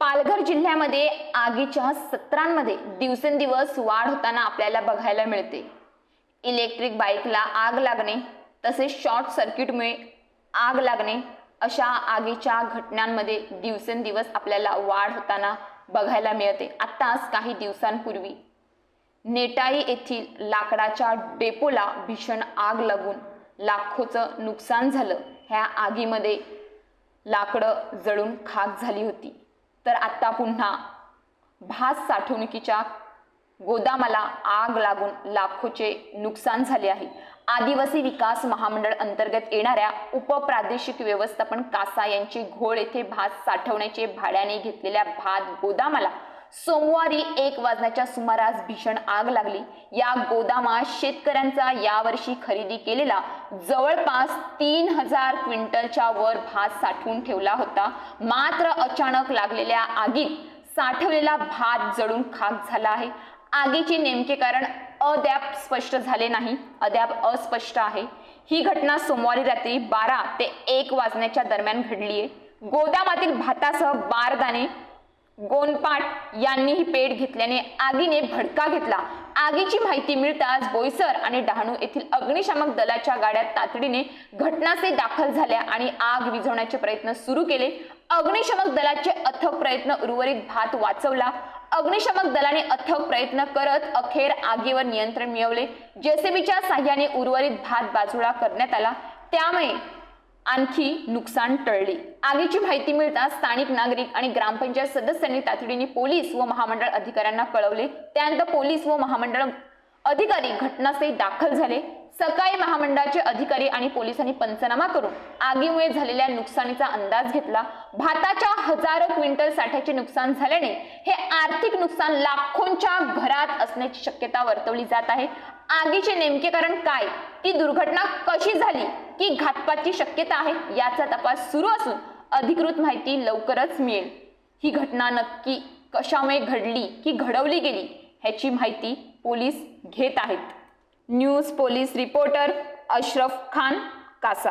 पालघर जिल्ह्यामध्ये आगीच्या सत्रांमध्ये दिवसेंदिवस वाढ होताना आपल्याला बघायला मिळते. इलेक्ट्रिक बाईकला आग लागणे तसेच शॉर्ट सर्किटमुळे आग लागणे अशा आगीच्या घटनांमध्ये दिवसेंदिवस आपल्याला वाढ होताना बघायला मिळते. आत्ताच काही दिवसांपूर्वी नेटाई येथील लाकडाच्या डेपोला भीषण आग लागून लाखोचं नुकसान झालं. ह्या आगीमध्ये लाकडं जळून खाक झाली होती. तर आत्ता पुन्हा भात साठवणुकीच्या गोदामाला आग लागून लाखोचे नुकसान झाले आहे. आदिवासी विकास महामंडळ अंतर्गत येणाऱ्या उपप्रादेशिक व्यवस्थापन कासा यांची घोळ येथे भात साठवण्याचे भाड्याने घेतलेल्या भात गोदामाला सोमवारी एक वाजण्याच्या सुमारास भीषण आग लागली. या गोदामात शेतकऱ्यांचा यावर्षी खरेदी केलेला जवळपास तीन हजार क्विंटलच्या वर भात साठवून ठेवला होता. मात्र अचानक लागलेल्या आगीत साठवलेला भात जळून खाक झाला आहे. आगीचे नेमके कारण अद्याप स्पष्ट झाले नाही. अद्याप अस्पष्ट आहे. ही घटना सोमवारी रात्री बारा ते एक वाजण्याच्या दरम्यान घडली आहे गोदामातील भातासह बारदाने गोनपाट यांनीही पेट घेतल्याने आगीने भडका घेतला. आगीची माहिती मिळताच बोईसर आणि डहाणू येथील अग्निशामक दलाच्या गाड्या तातडीने घटनास्थळी दाखल झाल्या आणि आग विझवण्याचे प्रयत्न सुरू केले. अग्निशमक दलाचे अथक प्रयत्न उर्वरित भात वाचवला. अग्निशमक दलाने अथक प्रयत्न करत अखेर आगीवर नियंत्रण मिळवले. जेसीबीच्या साह्याने उर्वरित भात बाजूला करण्यात आला. त्यामुळे आणखी नुकसान टळले. आगीची माहिती मिळताच स्थानिक नागरिक आणि ग्रामपंचायत सदस्यांनी तातडीने पोलीस व महामंडळ अधिकाऱ्यांना कळवले. त्यानंतर पोलीस व महामंडळ अधिकारी घटनास्थळी दाखल झाले. सकाळी महामंडळाचे अधिकारी आणि पोलिसांनी पंचनामा करून आगीमुळे झालेल्या नुकसानीचा अंदाज घेतला. भाताच्या हजारो क्विंटल साठ्याचे नुकसान झाल्याने हे आर्थिक नुकसान लाखोंच्या घरात असण्याची शक्यता वर्तवली जात आहे. आगीचे नेमके कारण काय? ती दुर्घटना कशी झाली? की घातपातची शक्यता आहे याचा तपास सुरू असून अधिकृत माहिती लवकरच मिळेल. ही घटना नक्की कशामुळे घडली की घडवली गेली ह्याची माहिती पोलीस घेत आहेत. News police reporter Ashraf Khan कासा.